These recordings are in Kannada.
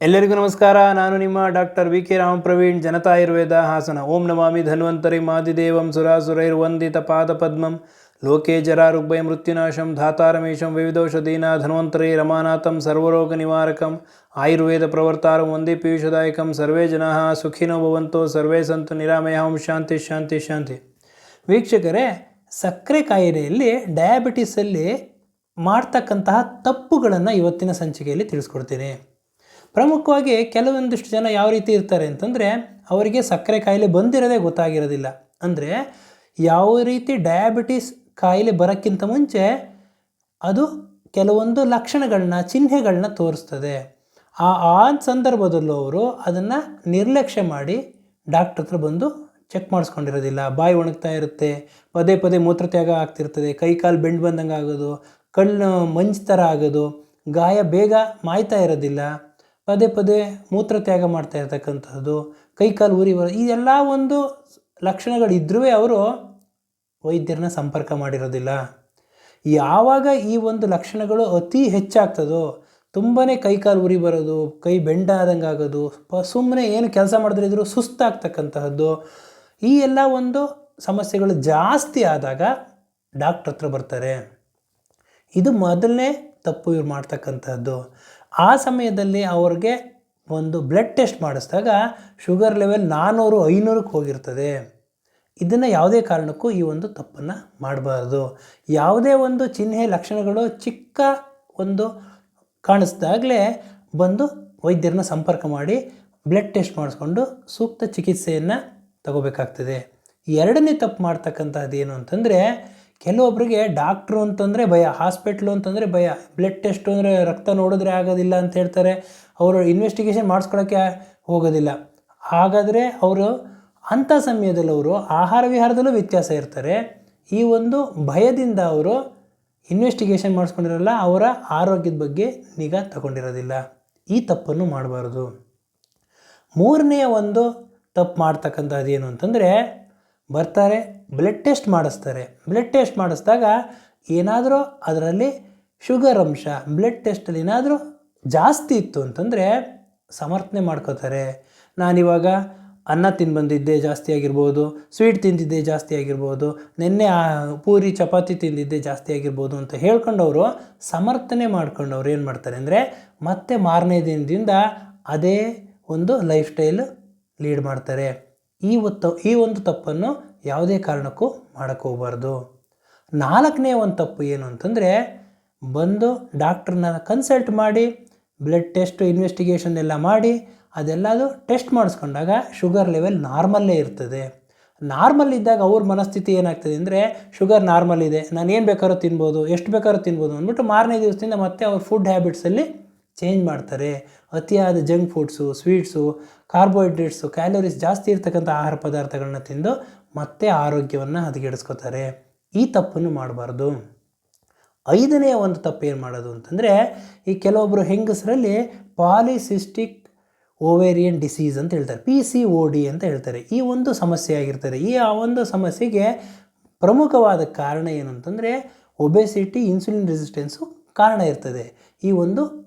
ಎಲ್ಲರಿಗೂ ನಮಸ್ಕಾರ. ನಾನು ನಿಮ್ಮ doctor V K Rampraveen, Janata Ayurveda Hassan. ಓಂ ನಮಾಮಿ ಧನ್ವಂತರಿ ಮಾದಿದೇವಂ ಸುರಾಸುರೈರ್ವಂದಿತ ಪಾದ ಪದ್ಮಂ ಲೋಕೆ ಜರಾರುಗ್ಭಯ ಮೃತ್ಯುನಾಶಂ, ಧಾತಾರಮೇಶಂ, ವಿವಿಧೌಷಧೀನ ಧನ್ವಂತರಿ, ರಮಾನಾಥಂ, ಸರ್ವರೋಗ ನಿವಾರಕಂ, ಆಯುರ್ವೇದ ಪ್ರವರ್ತಾರಂ, ಒಂದೇ ಪೀಯೂಷದಾಯಕಂ, ಸರ್ವೇ ಜನಾ ಸುಖಿನೋ ಭವಂತೋ, ಸರ್ವೇ ಸಂತು ನಿರಾಮಯ ಶಾಂತಿ ಶಾಂತಿ ಶಾಂತಿ. ವೀಕ್ಷಕರೇ, ಸಕ್ಕರೆ ಕಾಯಿಲೆಯಲ್ಲಿ ಡಯಾಬಿಟಿಸಲ್ಲಿ ಮಾಡ್ತಕ್ಕಂತಹ ತಪ್ಪುಗಳನ್ನು ಇವತ್ತಿನ ಸಂಚಿಕೆಯಲ್ಲಿ ತಿಳಿಸ್ಕೊಡ್ತೀನಿ. ಪ್ರಮುಖವಾಗಿ ಕೆಲವೊಂದಿಷ್ಟು ಜನ ಯಾವ ರೀತಿ ಇರ್ತಾರೆ ಅಂತಂದರೆ ಅವರಿಗೆ ಸಕ್ಕರೆ ಕಾಯಿಲೆ ಬಂದಿರೋದೇ ಗೊತ್ತಾಗಿರೋದಿಲ್ಲ. ಅಂದರೆ ಯಾವ ರೀತಿ ಡಯಾಬಿಟಿಸ್ ಕಾಯಿಲೆ ಬರೋಕ್ಕಿಂತ ಮುಂಚೆ ಅದು ಕೆಲವೊಂದು ಲಕ್ಷಣಗಳನ್ನ ಚಿಹ್ನೆಗಳನ್ನ ತೋರಿಸ್ತದೆ. ಆ ಆ ಸಂದರ್ಭದಲ್ಲೂ ಅವರು ಅದನ್ನು ನಿರ್ಲಕ್ಷ್ಯ ಮಾಡಿ ಡಾಕ್ಟ್ರ್ ಹತ್ರ ಬಂದು ಚೆಕ್ ಮಾಡಿಸ್ಕೊಂಡಿರೋದಿಲ್ಲ. ಬಾಯಿ ಒಣಗ್ತಾ ಇರುತ್ತೆ, ಪದೇ ಪದೇ ಮೂತ್ರತ್ಯಾಗ ಆಗ್ತಿರ್ತದೆ, ಕೈ ಕಾಲು ಬೆಂಡು ಬಂದಂಗೆ ಆಗೋದು ಕಣ್ಣು ಮಂಜು ಥರ ಆಗೋದು, ಗಾಯ ಬೇಗ ಮಾಯ್ತಾ ಇರೋದಿಲ್ಲ. ಪದೇ ಪದೇ ಮೂತ್ರ ತ್ಯಾಗ ಮಾಡ್ತಾ ಇರ್ತಕ್ಕಂಥದ್ದು ಕೈಕಾಲು ಊರಿ ಬರೋದು ಬರೋ ಇದೆಲ್ಲ ಒಂದು ಲಕ್ಷಣಗಳಿದ್ರೂ ಅವರು ವೈದ್ಯರನ್ನ ಸಂಪರ್ಕ ಮಾಡಿರೋದಿಲ್ಲ. ಯಾವಾಗ ಈ ಒಂದು ಲಕ್ಷಣಗಳು ಅತಿ ಹೆಚ್ಚಾಗ್ತದೋ ತುಂಬಾ ಕೈಕಾಲು ಉರಿ ಬರೋದು, ಕೈ ಬೆಂಡಾದಂಗೆ ಆಗೋದು ಸುಮ್ಮನೆ ಏನು ಕೆಲಸ ಮಾಡಿದ್ರೆ ಇದ್ರು ಸುಸ್ತಾಗ್ತಕ್ಕಂತಹದ್ದು, ಈ ಎಲ್ಲ ಒಂದು ಸಮಸ್ಯೆಗಳು ಜಾಸ್ತಿ ಆದಾಗ ಡಾಕ್ಟ್ರ್ ಹತ್ರ ಬರ್ತಾರೆ. ಇದು ಮೊದಲನೇ ತಪ್ಪು ಇವ್ರು ಮಾಡ್ತಕ್ಕಂಥದ್ದು ಆ ಸಮಯದಲ್ಲಿ ಅವ್ರಿಗೆ ಒಂದು ಬ್ಲಡ್ ಟೆಸ್ಟ್ ಮಾಡಿಸಿದಾಗ ಶುಗರ್ ಲೆವೆಲ್ ನಾನ್ನೂರು ಐನೂರಕ್ಕೆ ಹೋಗಿರ್ತದೆ. ಇದನ್ನು ಯಾವುದೇ ಕಾರಣಕ್ಕೂ ಈ ಒಂದು ತಪ್ಪನ್ನು ಮಾಡಬಾರ್ದು. ಯಾವುದೇ ಒಂದು ಚಿಹ್ನೆ ಲಕ್ಷಣಗಳು ಚಿಕ್ಕ ಒಂದು ಕಾಣಿಸ್ದಾಗಲೇ ಬಂದು ವೈದ್ಯರನ್ನ ಸಂಪರ್ಕ ಮಾಡಿ ಬ್ಲಡ್ ಟೆಸ್ಟ್ ಮಾಡಿಸ್ಕೊಂಡು ಸೂಕ್ತ ಚಿಕಿತ್ಸೆಯನ್ನು ತಗೋಬೇಕಾಗ್ತದೆ. ಎರಡನೇ ತಪ್ಪು ಮಾಡ್ತಕ್ಕಂಥದ್ದು ಏನು ಅಂತಂದರೆ ಕೆಲವೊಬ್ಬರಿಗೆ ಡಾಕ್ಟ್ರು ಅಂತಂದರೆ ಭಯ, ಹಾಸ್ಪಿಟ್ಲು ಅಂತಂದರೆ ಭಯ. ಬ್ಲಡ್ ಟೆಸ್ಟು ಅಂದರೆ ರಕ್ತ ನೋಡಿದ್ರೆ ಆಗೋದಿಲ್ಲ ಅಂತ ಹೇಳ್ತಾರೆ. ಅವರು ಇನ್ವೆಸ್ಟಿಗೇಷನ್ ಮಾಡಿಸ್ಕೊಳ್ಳೋಕ್ಕೆ ಹೋಗೋದಿಲ್ಲ. ಹಾಗಾದರೆ ಅವರು ಅಂಥ ಸಮಯದಲ್ಲಿ ಅವರು ಆಹಾರ ವಿಹಾರದಲ್ಲೂ ವ್ಯತ್ಯಾಸ ಇರ್ತಾರೆ. ಈ ಒಂದು ಭಯದಿಂದ ಅವರು ಇನ್ವೆಸ್ಟಿಗೇಷನ್ ಮಾಡಿಸ್ಕೊಂಡಿರಲ್ಲ, ಅವರ ಆರೋಗ್ಯದ ಬಗ್ಗೆ ನಿಗಾ ತಗೊಂಡಿರೋದಿಲ್ಲ. ಈ ತಪ್ಪನ್ನು ಮಾಡಬಾರ್ದು. ಮೂರನೆಯ ಒಂದು ತಪ್ಪು ಮಾಡ್ತಕ್ಕಂಥದ್ದು ಏನು ಅಂತಂದರೆ ಬರ್ತಾರೆ ಬ್ಲಡ್ ಟೆಸ್ಟ್ ಮಾಡಿಸ್ತಾರೆ. ಬ್ಲಡ್ ಟೆಸ್ಟ್ ಮಾಡಿಸಿದಾಗ ಏನಾದರೂ ಅದರಲ್ಲಿ ಶುಗರ್ ಅಂಶ ಬ್ಲಡ್ ಟೆಸ್ಟಲ್ಲಿ ಏನಾದರೂ ಜಾಸ್ತಿ ಇತ್ತು ಅಂತಂದರೆ ಸಮರ್ಥನೆ ಮಾಡ್ಕೋತಾರೆ. ನಾನಿವಾಗ ಅನ್ನ ತಿನ್ಬಂದಿದ್ದೆ ಬಂದಿದ್ದೆ ಜಾಸ್ತಿ ಆಗಿರ್ಬೋದು ಸ್ವೀಟ್ ತಿಂದಿದ್ದೆ ಜಾಸ್ತಿ ಆಗಿರ್ಬೋದು, ನಿನ್ನೆ ಪೂರಿ ಚಪಾತಿ ತಿಂದಿದ್ದೆ ಜಾಸ್ತಿ ಆಗಿರ್ಬೋದು ಅಂತ ಹೇಳ್ಕೊಂಡವರು ಸಮರ್ಥನೆ ಮಾಡ್ಕೊಂಡವ್ರು ಏನು ಮಾಡ್ತಾರೆ ಅಂದರೆ ಮತ್ತೆ ಮಾರನೇ ದಿನದಿಂದ ಅದೇ ಒಂದು ಲೈಫ್ ಸ್ಟೈಲ್ ಲೀಡ್ ಮಾಡ್ತಾರೆ. ಈ ಒತ್ತು, ಈ ಒಂದು ತಪ್ಪನ್ನು ಯಾವುದೇ ಕಾರಣಕ್ಕೂ ಮಾಡೋಕ್ಕೆ ಹೋಗಬಾರ್ದು. ನಾಲ್ಕನೇ ಒಂದು ತಪ್ಪು ಏನು ಅಂತಂದರೆ, ಬಂದು ಡಾಕ್ಟ್ರನ್ನ ಕನ್ಸಲ್ಟ್ ಮಾಡಿ, ಬ್ಲಡ್ ಟೆಸ್ಟ್, ಇನ್ವೆಸ್ಟಿಗೇಷನ್ ಎಲ್ಲ ಮಾಡಿ, ಅದೆಲ್ಲದು ಟೆಸ್ಟ್ ಮಾಡಿಸ್ಕೊಂಡಾಗ ಶುಗರ್ ಲೆವೆಲ್ ನಾರ್ಮಲ್ಲೇ ಇರ್ತದೆ. ನಾರ್ಮಲ್ ಇದ್ದಾಗ ಅವ್ರ ಮನಸ್ಥಿತಿ ಏನಾಗ್ತದೆ ಅಂದರೆ, ಶುಗರ್ ನಾರ್ಮಲ್ ಇದೆ ನಾನು ಏನು ಬೇಕಾದ್ರೂ ತಿನ್ಬೋದು, ಎಷ್ಟು ಬೇಕಾದ್ರೂ ತಿನ್ಬೋದು ಅಂದ್ಬಿಟ್ಟು ಮಾರನೇ ದಿವಸದಿಂದ ಮತ್ತೆ ಅವ್ರ ಫುಡ್ ಹ್ಯಾಬಿಟ್ಸಲ್ಲಿ ಚೇಂಜ್ ಮಾಡ್ತಾರೆ. ಅತಿಯಾದ junk foods sweets carbohydrates calories ಜಾಸ್ತಿ ಇರ್ತಕ್ಕಂಥ ಆಹಾರ ಪದಾರ್ಥಗಳನ್ನ ತಿಂದು ಮತ್ತೆ ಆರೋಗ್ಯವನ್ನು ಹದಗೆಡಿಸ್ಕೋತಾರೆ. ಈ ತಪ್ಪನ್ನು ಮಾಡಬಾರ್ದು. ಐದನೆಯ ಒಂದು ತಪ್ಪು ಏನು ಮಾಡೋದು ಅಂತಂದರೆ, ಈ ಕೆಲವೊಬ್ಬರು ಹೆಂಗಸರಲ್ಲಿ ಪಾಲಿಸಿಸ್ಟಿಕ್ ಓವೇರಿಯನ್ ಡಿಸೀಸ್ ಅಂತ ಹೇಳ್ತಾರೆ ಪಿ ಸಿ ಓ ಡಿ ಅಂತ ಹೇಳ್ತಾರೆ. ಈ ಒಂದು ಸಮಸ್ಯೆ ಆಗಿರ್ತಾರೆ ಈ ಆ ಒಂದು ಸಮಸ್ಯೆಗೆ ಪ್ರಮುಖವಾದ ಕಾರಣ ಏನು ಅಂತಂದರೆ ಒಬೆಸಿಟಿ ಇನ್ಸುಲಿನ್ ರೆಸಿಸ್ಟೆನ್ಸು ಕಾರಣ ಇರ್ತದೆ. ಈ ಒಂದು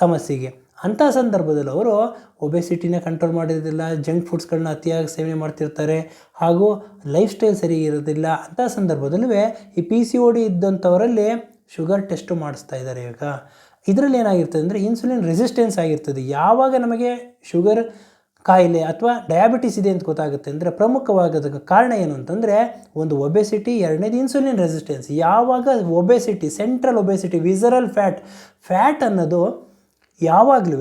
ಸಮಸ್ಯೆಗೆ. ಅಂಥ ಸಂದರ್ಭದಲ್ಲಿ ಅವರು ಒಬೆಸಿಟಿನ ಕಂಟ್ರೋಲ್ ಮಾಡಿರೋದಿಲ್ಲ, ಜಂಕ್ ಫುಡ್ಸ್ಗಳನ್ನ ಅತಿಯಾಗಿ ಸೇವನೆ ಮಾಡ್ತಿರ್ತಾರೆ ಹಾಗೂ ಲೈಫ್ ಸ್ಟೈಲ್ ಸರಿ ಇರೋದಿಲ್ಲ. ಅಂಥ ಸಂದರ್ಭದಲ್ಲೂ ಈ ಪಿ ಸಿ ಓ ಡಿ ಇದ್ದಂಥವರಲ್ಲಿ ಶುಗರ್ ಟೆಸ್ಟು ಮಾಡಿಸ್ತಾ ಇದ್ದಾರೆ ಇವಾಗ ಇದರಲ್ಲಿ ಏನಾಗಿರ್ತದೆ ಅಂದರೆ ಇನ್ಸುಲಿನ್ ರೆಸಿಸ್ಟೆನ್ಸ್ ಆಗಿರ್ತದೆ. ಯಾವಾಗ ನಮಗೆ ಶುಗರ್ ಕಾಯಿಲೆ ಅಥವಾ ಡಯಾಬಿಟಿಸ್ ಇದೆ ಅಂತ ಗೊತ್ತಾಗುತ್ತೆ ಅಂದರೆ ಪ್ರಮುಖವಾಗೋದಕ್ಕೆ ಕಾರಣ ಏನು ಅಂತಂದರೆ ಒಂದು ಒಬೆಸಿಟಿ, ಎರಡನೇದು ಇನ್ಸುಲಿನ್ ರೆಸಿಸ್ಟೆನ್ಸ್ ಯಾವಾಗ obesity central obesity visceral fat fat ಅನ್ನೋದು ಯಾವಾಗಲೂ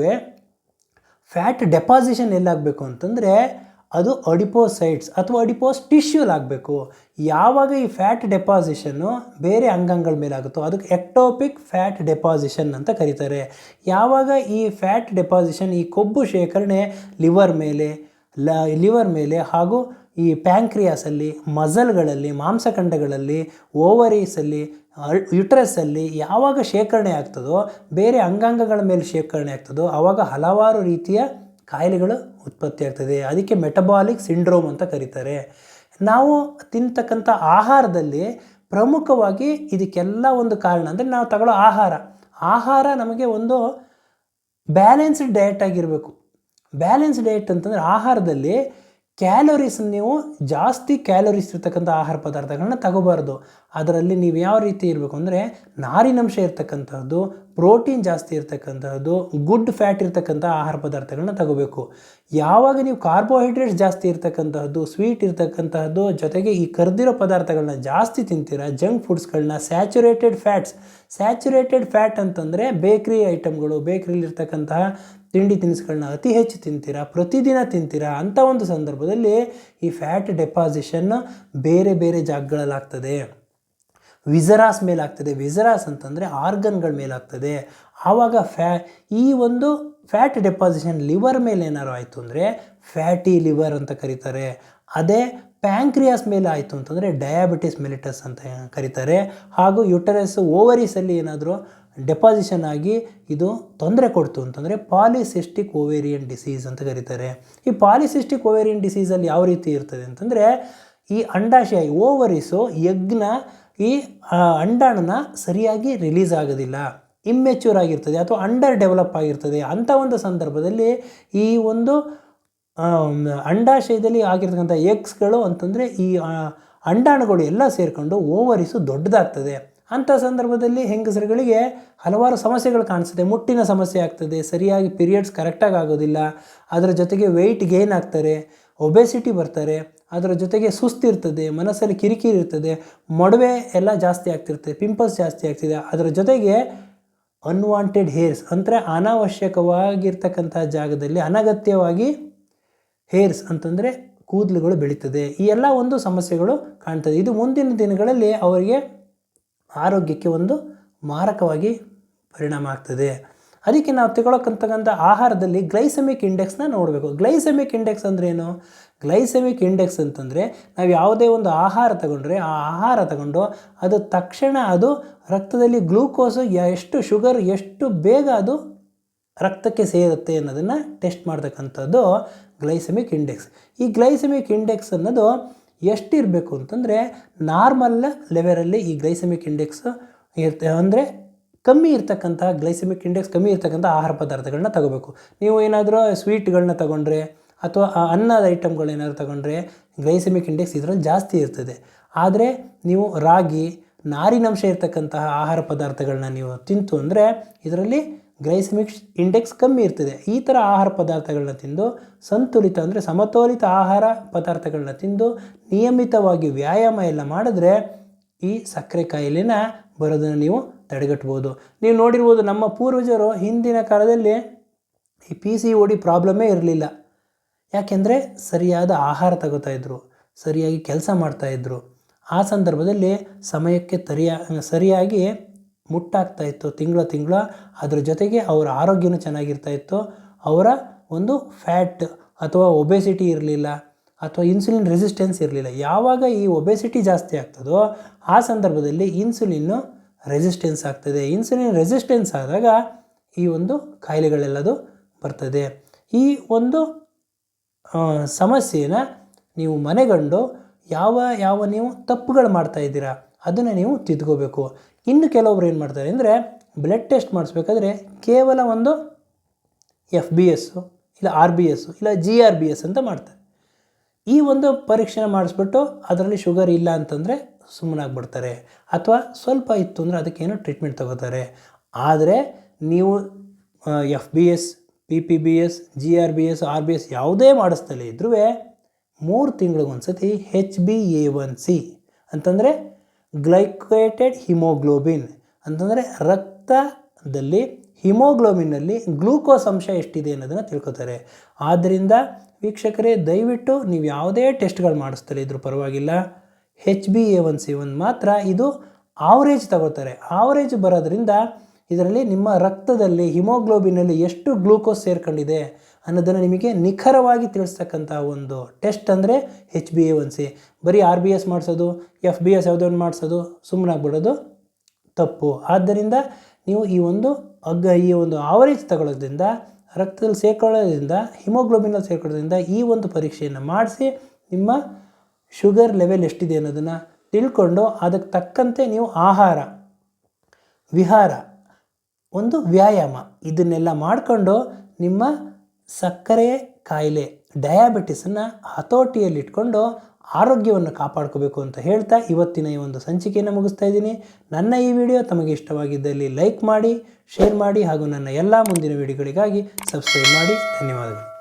ಫ್ಯಾಟ್ ಡೆಪಾಸಿಷನ್ ಎಲ್ಲಾಗಬೇಕು ಅಂತಂದರೆ ಅದು ಅಡಿಪೋಸೈಟ್ಸ್ ಅಥವಾ ಅಡಿಪೋಸ್ ಟಿಶ್ಯೂಲ್ ಆಗಬೇಕು ಯಾವಾಗ ಈ ಫ್ಯಾಟ್ ಡೆಪಾಸಿಷನ್ನು ಬೇರೆ ಅಂಗಾಂಗಗಳ ಮೇಲೆ ಆಗುತ್ತೋ ಅದಕ್ಕೆ ಎಕ್ಟೋಪಿಕ್ ಫ್ಯಾಟ್ ಡೆಪಾಸಿಷನ್ ಅಂತ ಕರೀತಾರೆ. ಯಾವಾಗ ಈ ಫ್ಯಾಟ್ ಡೆಪಾಸಿಷನ್ ಈ ಕೊಬ್ಬು ಶೇಖರಣೆ ಲಿವರ್ ಮೇಲೆ, ಲ ಲಿವರ್ ಮೇಲೆ ಹಾಗೂ ಈ ಪ್ಯಾಂಕ್ರಿಯಾಸಲ್ಲಿ ಮಸಲ್ಗಳಲ್ಲಿ ಮಾಂಸಖಂಡಗಳಲ್ಲಿ, ಓವರೀಸಲ್ಲಿ ಯುಟ್ರಸ್ಸಲ್ಲಿ ಯಾವಾಗ ಶೇಖರಣೆ ಆಗ್ತದೋ, ಬೇರೆ ಅಂಗಾಂಗಗಳ ಮೇಲೆ ಶೇಖರಣೆ ಆಗ್ತದೋ ಆವಾಗ ಹಲವಾರು ರೀತಿಯ ಕಾಯಿಲೆಗಳು ಉತ್ಪತ್ತಿ ಆಗ್ತದೆ. ಅದಕ್ಕೆ ಮೆಟಬಾಲಿಕ್ ಸಿಂಡ್ರೋಮ್ ಅಂತ ಕರೀತಾರೆ. ನಾವು ತಿಂತಕ್ಕಂಥ ಆಹಾರದಲ್ಲಿ ಪ್ರಮುಖವಾಗಿ ಇದಕ್ಕೆಲ್ಲ ಒಂದು ಕಾರಣ ಅಂದರೆ ನಾವು ತಗೊಳ್ಳೋ ಆಹಾರ. ಆಹಾರ ನಮಗೆ ಒಂದು ಬ್ಯಾಲೆನ್ಸ್ಡ್ ಡಯಟ್ ಆಗಿರಬೇಕು. ಬ್ಯಾಲೆನ್ಸ್ಡ್ ಡಯಟ್ ಅಂತಂದರೆ ಆಹಾರದಲ್ಲಿ ಕ್ಯಾಲೋರೀಸ್ ನೀವು ಜಾಸ್ತಿ ಕ್ಯಾಲೋರೀಸ್ ಇರ್ತಕ್ಕಂಥ ಆಹಾರ ಪದಾರ್ಥಗಳನ್ನ ತಗೋಬಾರ್ದು. ಅದರಲ್ಲಿ ನೀವು ಯಾವ ರೀತಿ ಇರಬೇಕು ಅಂದರೆ ನಾರಿನಂಶ ಇರ್ತಕ್ಕಂಥದ್ದು, ಪ್ರೋಟೀನ್ ಜಾಸ್ತಿ ಇರ್ತಕ್ಕಂಥದ್ದು, ಗುಡ್ ಫ್ಯಾಟ್ ಇರ್ತಕ್ಕಂಥ ಆಹಾರ ಪದಾರ್ಥಗಳನ್ನ ತಗೋಬೇಕು. ಯಾವಾಗ ನೀವು ಕಾರ್ಬೋಹೈಡ್ರೇಟ್ಸ್ ಜಾಸ್ತಿ ಇರ್ತಕ್ಕಂಥದ್ದು, ಸ್ವೀಟ್ ಇರ್ತಕ್ಕಂತಹದ್ದು ಜೊತೆಗೆ ಈ ಕರ್ದಿರೋ ಪದಾರ್ಥಗಳನ್ನ ಜಾಸ್ತಿ ತಿಂತೀರಾ, ಜಂಕ್ ಫುಡ್ಸ್ಗಳನ್ನ, ಸ್ಯಾಚುರೇಟೆಡ್ ಫ್ಯಾಟ್ಸ್, ಸ್ಯಾಚುರೇಟೆಡ್ ಫ್ಯಾಟ್ ಅಂತಂದರೆ ಬೇಕ್ರಿ ಐಟಮ್ಗಳು ಬೇಕ್ರಿಲಿರ್ತಕ್ಕಂತಹ ತಿಂಡಿ ತಿನಿಸುಗಳನ್ನ ಅತಿ ಹೆಚ್ಚು ತಿಂತೀರಾ, ಪ್ರತಿದಿನ ತಿಂತೀರಾ ಅಂಥ ಒಂದು ಸಂದರ್ಭದಲ್ಲಿ ಈ ಫ್ಯಾಟ್ ಡೆಪಾಸಿಷನ್ ಬೇರೆ ಬೇರೆ ಜಾಗಗಳಲ್ಲಾಗ್ತದೆ. ವಿಸರಾಸ್ ಮೇಲಾಗ್ತದೆ. ವಿಸರಾಸ್ ಅಂತಂದರೆ ಆರ್ಗನ್ಗಳ ಮೇಲಾಗ್ತದೆ. ಆವಾಗ ಫ್ಯಾ, ಈ ಒಂದು ಫ್ಯಾಟ್ ಡೆಪಾಸಿಷನ್ ಲಿವರ್ ಮೇಲೆ ಏನಾರು ಆಯಿತು ಅಂದರೆ ಫ್ಯಾಟಿ ಲಿವರ್ ಅಂತ ಕರೀತಾರೆ. ಅದೇ ಪ್ಯಾಂಕ್ರಿಯಾಸ್ ಮೇಲೆ ಆಯಿತು ಅಂತಂದರೆ ಡಯಾಬಿಟಿಸ್ ಮೆಲಿಟಸ್ ಅಂತ ಕರೀತಾರೆ. ಹಾಗೂ ಯುಟರಸ್ ಓವರೀಸಲ್ಲಿ ಏನಾದರೂ ಡೆಪಾಸಿಷನ್ ಆಗಿ ಇದು ತೊಂದರೆ ಕೊಡ್ತು ಅಂತಂದರೆ ಪಾಲಿಸಿಸ್ಟಿಕ್ ಓವೇರಿಯನ್ ಡಿಸೀಸ್ ಅಂತ ಕರೀತಾರೆ. ಈ ಪಾಲಿಸಿಸ್ಟಿಕ್ ಓವೇರಿಯನ್ ಡಿಸೀಸಲ್ಲಿ ಯಾವ ರೀತಿ ಇರ್ತದೆ ಅಂತಂದರೆ ಈ ಅಂಡಾಶಯ ಓವರಿಸು ಯಜ್ಞ ಈ ಅಂಡಾಣನ ಸರಿಯಾಗಿ ರಿಲೀಸ್ ಆಗೋದಿಲ್ಲ ಇಮ್ಮೆಚ್ಯೂರ್ ಆಗಿರ್ತದೆ ಅಥವಾ ಅಂಡರ್ ಡೆವಲಪ್ ಆಗಿರ್ತದೆ ಅಂಥ ಒಂದು ಸಂದರ್ಭದಲ್ಲಿ ಈ ಒಂದು ಅಂಡಾಶಯದಲ್ಲಿ ಆಗಿರ್ತಕ್ಕಂಥ ಎಕ್ಸ್ಗಳು ಅಂತಂದರೆ ಈ ಅಂಡಾಣುಗಳು ಎಲ್ಲ ಸೇರಿಕೊಂಡು ಓವರಿಸು ದೊಡ್ಡದಾಗ್ತದೆ. ಅಂಥ ಸಂದರ್ಭದಲ್ಲಿ ಹೆಂಗಸರುಗಳಿಗೆ ಹಲವಾರು ಸಮಸ್ಯೆಗಳು ಕಾಣಿಸುತ್ತೆ. ಮುಟ್ಟಿನ ಸಮಸ್ಯೆ ಆಗ್ತದೆ, ಸರಿಯಾಗಿ ಪೀರಿಯಡ್ಸ್ ಕರೆಕ್ಟಾಗಿ ಆಗೋದಿಲ್ಲ, ಅದರ ಜೊತೆಗೆ ವೆಯ್ಟ್ ಗೇನ್ ಆಗ್ತಾರೆ ಒಬೆಸಿಟಿ ಬರ್ತಾರೆ ಅದರ ಜೊತೆಗೆ ಸುಸ್ತಿರ್ತದೆ, ಮನಸ್ಸಲ್ಲಿ ಕಿರಿಕಿರಿ ಇರ್ತದೆ, ಮೊಡವೆ ಎಲ್ಲ ಜಾಸ್ತಿ ಆಗ್ತಿರ್ತದೆ ಪಿಂಪಲ್ಸ್ ಜಾಸ್ತಿ ಆಗ್ತಿದೆ. ಅದರ ಜೊತೆಗೆ ಅನ್ವಾಂಟೆಡ್ ಹೇರ್ಸ್ ಅಂದರೆ ಅನಾವಶ್ಯಕವಾಗಿರ್ತಕ್ಕಂಥ ಜಾಗದಲ್ಲಿ ಅನಗತ್ಯವಾಗಿ ಹೇರ್ಸ್ ಅಂತಂದರೆ ಕೂದಲುಗಳು ಬೆಳೀತದೆ. ಈ ಎಲ್ಲ ಒಂದು ಸಮಸ್ಯೆಗಳು ಕಾಣ್ತದೆ. ಇದು ಮುಂದಿನ ದಿನಗಳಲ್ಲಿ ಅವರಿಗೆ ಆರೋಗ್ಯಕ್ಕೆ ಒಂದು ಮಾರಕವಾಗಿ ಪರಿಣಾಮ ಆಗ್ತದೆ. ಅದಕ್ಕೆ ನಾವು ತಗೊಳಕ್ಕಂತಕ್ಕಂಥ ಆಹಾರದಲ್ಲಿ ಗ್ಲೈಸೆಮಿಕ್ ಇಂಡೆಕ್ಸ್ನ ನೋಡಬೇಕು. ಗ್ಲೈಸೆಮಿಕ್ ಇಂಡೆಕ್ಸ್ ಅಂದ್ರೆ ಏನು? ಗ್ಲೈಸೆಮಿಕ್ ಇಂಡೆಕ್ಸ್ ಅಂತಂದರೆ ನಾವು ಯಾವುದೇ ಒಂದು ಆಹಾರ ತಗೊಂಡ್ರೆ ಆ ಆಹಾರ ತಗೊಂಡು ಅದು ತಕ್ಷಣ ಅದು ರಕ್ತದಲ್ಲಿ ಗ್ಲೂಕೋಸು ಎಷ್ಟು ಶುಗರ್ ಎಷ್ಟು ಬೇಗ ಅದು ರಕ್ತಕ್ಕೆ ಸೇರುತ್ತೆ ಅನ್ನೋದನ್ನು ಟೆಸ್ಟ್ ಮಾಡ್ತಕ್ಕಂಥದ್ದು ಗ್ಲೈಸೆಮಿಕ್ ಇಂಡೆಕ್ಸ್. ಈ ಗ್ಲೈಸೆಮಿಕ್ ಇಂಡೆಕ್ಸ್ ಅನ್ನೋದು ಎಷ್ಟಿರಬೇಕು ಅಂತಂದರೆ ನಾರ್ಮಲ್ ಲೆವೆಲಲ್ಲಿ ಈ ಗ್ಲೈಸೆಮಿಕ್ ಇಂಡೆಕ್ಸ್ ಇರ್ತೆ ಅಂದರೆ ಕಮ್ಮಿ ಇರ್ತಕ್ಕಂಥ ಗ್ಲೈಸೆಮಿಕ್ ಇಂಡೆಕ್ಸ್ ಕಮ್ಮಿ ಇರ್ತಕ್ಕಂಥ ಆಹಾರ ಪದಾರ್ಥಗಳನ್ನ ತಗೋಬೇಕು. ನೀವು ಏನಾದರೂ ಸ್ವೀಟ್ಗಳನ್ನ ತಗೊಂಡ್ರೆ ಅಥವಾ ಅನ್ನದ ಐಟಮ್ಗಳೇನಾದ್ರು ತಗೊಂಡ್ರೆ ಗ್ಲೈಸೆಮಿಕ್ ಇಂಡೆಕ್ಸ್ ಇದರಲ್ಲಿ ಜಾಸ್ತಿ ಇರ್ತದೆ. ಆದರೆ ನೀವು ರಾಗಿ ನಾರಿನಂಶ ಇರ್ತಕ್ಕಂತಹ ಆಹಾರ ಪದಾರ್ಥಗಳನ್ನ ನೀವು ತಿಂತು ಅಂದರೆ ಇದರಲ್ಲಿ ಗ್ಲೈಸೆಮಿಕ್ ಇಂಡೆಕ್ಸ್ ಕಮ್ಮಿ ಇರ್ತದೆ. ಈ ಥರ ಆಹಾರ ಪದಾರ್ಥಗಳನ್ನ ತಿಂದು ಸಂತುಲಿತ ಅಂದರೆ ಸಮತೋಲಿತ ಆಹಾರ ಪದಾರ್ಥಗಳನ್ನ ತಿಂದು ನಿಯಮಿತವಾಗಿ ವ್ಯಾಯಾಮ ಎಲ್ಲ ಮಾಡಿದ್ರೆ ಈ ಸಕ್ಕರೆ ಕಾಯಿಲೆನ ಬರೋದನ್ನು ನೀವು ತಡೆಗಟ್ಬೋದು ನೀವು ನೋಡಿರ್ಬೋದು ನಮ್ಮ ಪೂರ್ವಜರು ಹಿಂದಿನ ಕಾಲದಲ್ಲಿ ಈ ಪಿ ಸಿ ಓ ಡಿ ಪ್ರಾಬ್ಲಮ್ಮೇ ಇರಲಿಲ್ಲ. ಯಾಕೆಂದರೆ ಸರಿಯಾದ ಆಹಾರ ತಗೋತಾಯಿದ್ರು ಸರಿಯಾಗಿ ಕೆಲಸ ಮಾಡ್ತಾಯಿದ್ರು ಆ ಸಂದರ್ಭದಲ್ಲಿ ಸಮಯಕ್ಕೆ ತರಿಯಾ, ಸರಿಯಾಗಿ ಮುಟ್ಟಾಗ್ತಾ ಇತ್ತು, ತಿಂಗಳ ತಿಂಗಳ. ಅದ್ರ ಜೊತೆಗೆ ಅವರ ಆರೋಗ್ಯನೂ ಚೆನ್ನಾಗಿರ್ತಾ ಇತ್ತು. ಅವರ ಒಂದು ಫ್ಯಾಟ್ ಅಥವಾ ಒಬೆಸಿಟಿ ಇರಲಿಲ್ಲ, ಅಥವಾ ಇನ್ಸುಲಿನ್ ರೆಸಿಸ್ಟೆನ್ಸ್ ಇರಲಿಲ್ಲ. ಯಾವಾಗ ಈ ಒಬೆಸಿಟಿ ಜಾಸ್ತಿ ಆಗ್ತದೋ ಆ ಸಂದರ್ಭದಲ್ಲಿ ಇನ್ಸುಲಿನ್ನು ರೆಸಿಸ್ಟೆನ್ಸ್ ಆಗ್ತದೆ. ಇನ್ಸುಲಿನ್ ರೆಸಿಸ್ಟೆನ್ಸ್ ಆದಾಗ ಈ ಒಂದು ಕಾಯಿಲೆಗಳೆಲ್ಲದು ಬರ್ತದೆ. ಈ ಒಂದು ಸಮಸ್ಯೆನ ನೀವು ಮನೆಗಂಡು ಯಾವ ಯಾವ ನೀವು ತಪ್ಪುಗಳು ಮಾಡ್ತಾ ಇದ್ದೀರಾ, ಅದನ್ನು ನೀವು ತಿದ್ಕೋಬೇಕು. ಇನ್ನು ಕೆಲವೊಬ್ರು ಏನು ಮಾಡ್ತಾರೆ ಅಂದರೆ ಬ್ಲಡ್ ಟೆಸ್ಟ್ ಮಾಡಿಸ್ಬೇಕಾದ್ರೆ ಕೇವಲ ಒಂದು ಎಫ್ ಬಿ ಎಸ್ಸು ಇಲ್ಲ ಆರ್ ಬಿ ಎಸ್ಸು ಇಲ್ಲ ಜಿ ಆರ್ ಬಿ ಎಸ್ ಅಂತ ಮಾಡ್ತಾರೆ. ಈ ಒಂದು ಪರೀಕ್ಷೆನ ಮಾಡಿಸ್ಬಿಟ್ಟು ಅದರಲ್ಲಿ ಶುಗರ್ ಇಲ್ಲ ಅಂತಂದರೆ ಸುಮ್ಮನಾಗ್ಬಿಡ್ತಾರೆ. ಅಥವಾ ಸ್ವಲ್ಪ ಇತ್ತು ಅಂದರೆ ಅದಕ್ಕೇನೋ ಟ್ರೀಟ್ಮೆಂಟ್ ತಗೋತಾರೆ. ಆದರೆ ನೀವು F B S P P B S G R B S R B S ಯಾವುದೇ ಮಾಡಿಸ್ತಲೇ ಇದ್ರೂ ಮೂರು ತಿಂಗಳಿಗೊಂದು ಸತಿ H B A one C ಅಂತಂದರೆ ಗ್ಲೈಕೇಟೆಡ್ ಹಿಮೋಗ್ಲೋಬಿನ್ ಅಂತಂದರೆ ರಕ್ತದಲ್ಲಿ ಹಿಮೋಗ್ಲೋಬಿನಲ್ಲಿ ಗ್ಲೂಕೋಸ್ ಅಂಶ ಎಷ್ಟಿದೆ ಅನ್ನೋದನ್ನು ತಿಳ್ಕೊತಾರೆ. ಆದ್ದರಿಂದ ವೀಕ್ಷಕರೇ, ದಯವಿಟ್ಟು ನೀವು ಯಾವುದೇ ಟೆಸ್ಟ್ಗಳು ಮಾಡಿಸ್ತಲೇ ಇದ್ರೂ ಪರವಾಗಿಲ್ಲ. H B A one C one ಮಾತ್ರ ಇದು ಆವರೇಜ್ ತಗೋತಾರೆ ಆವರೇಜ್ ಬರೋದ್ರಿಂದ ಇದರಲ್ಲಿ ನಿಮ್ಮ ರಕ್ತದಲ್ಲಿ ಹಿಮೋಗ್ಲೋಬಿನಲ್ಲಿ ಎಷ್ಟು ಗ್ಲೂಕೋಸ್ ಸೇರ್ಕೊಂಡಿದೆ ಅನ್ನೋದನ್ನು ನಿಮಗೆ ನಿಖರವಾಗಿ ತಿಳಿಸ್ತಕ್ಕಂಥ ಒಂದು ಟೆಸ್ಟ್ ಅಂದರೆ H B A one C ಬರೀ ಆರ್ ಬಿ ಎಸ್ ಮಾಡಿಸೋದು ಎಫ್ ಬಿ ಎಸ್ ಯಾವುದೋ ಒಂದು ಮಾಡಿಸೋದು ಸುಮ್ಮನಾಗ್ಬಿಡೋದು ತಪ್ಪು. ಆದ್ದರಿಂದ ನೀವು ಈ ಒಂದು ಅಗ್ಗ, ಈ ಒಂದು ಆವರೇಜ್ ತಗೊಳ್ಳೋದ್ರಿಂದ, ರಕ್ತದಲ್ಲಿ ಸೇರ್ಕೊಳ್ಳೋದ್ರಿಂದ ಹಿಮೋಗ್ಲೋಬಿನಲ್ಲಿ ಸೇರ್ಕೊಳ್ಳೋದ್ರಿಂದ ಈ ಒಂದು ಪರೀಕ್ಷೆಯನ್ನು ಮಾಡಿಸಿ ನಿಮ್ಮ ಶುಗರ್ ಲೆವೆಲ್ ಎಷ್ಟಿದೆ ಅನ್ನೋದನ್ನು ತಿಳ್ಕೊಂಡು ಅದಕ್ಕೆ ತಕ್ಕಂತೆ ನೀವು ಆಹಾರ, ವಿಹಾರ, ಒಂದು ವ್ಯಾಯಾಮ ಇದನ್ನೆಲ್ಲ ಮಾಡಿಕೊಂಡು ನಿಮ್ಮ ಸಕ್ಕರೆ ಕಾಯಿಲೆ, ಡಯಾಬಿಟಿಸನ್ನು ಹತೋಟಿಯಲ್ಲಿಟ್ಕೊಂಡು ಆರೋಗ್ಯವನ್ನು ಕಾಪಾಡ್ಕೋಬೇಕು ಅಂತ ಹೇಳ್ತಾ ಇವತ್ತಿನ ಈ ಒಂದು ಸಂಚಿಕೆಯನ್ನು ಮುಗಿಸ್ತಾ ಇದ್ದೀನಿ. ನನ್ನ ಈ ವಿಡಿಯೋ ತಮಗೆ ಇಷ್ಟವಾಗಿದ್ದಲ್ಲಿ ಲೈಕ್ ಮಾಡಿ, ಶೇರ್ ಮಾಡಿ ಹಾಗೂ ನನ್ನ ಎಲ್ಲ ಮುಂದಿನ ವಿಡಿಯೋಗಳಿಗಾಗಿ ಸಬ್ಸ್ಕ್ರೈಬ್ ಮಾಡಿ. ಧನ್ಯವಾದಗಳು.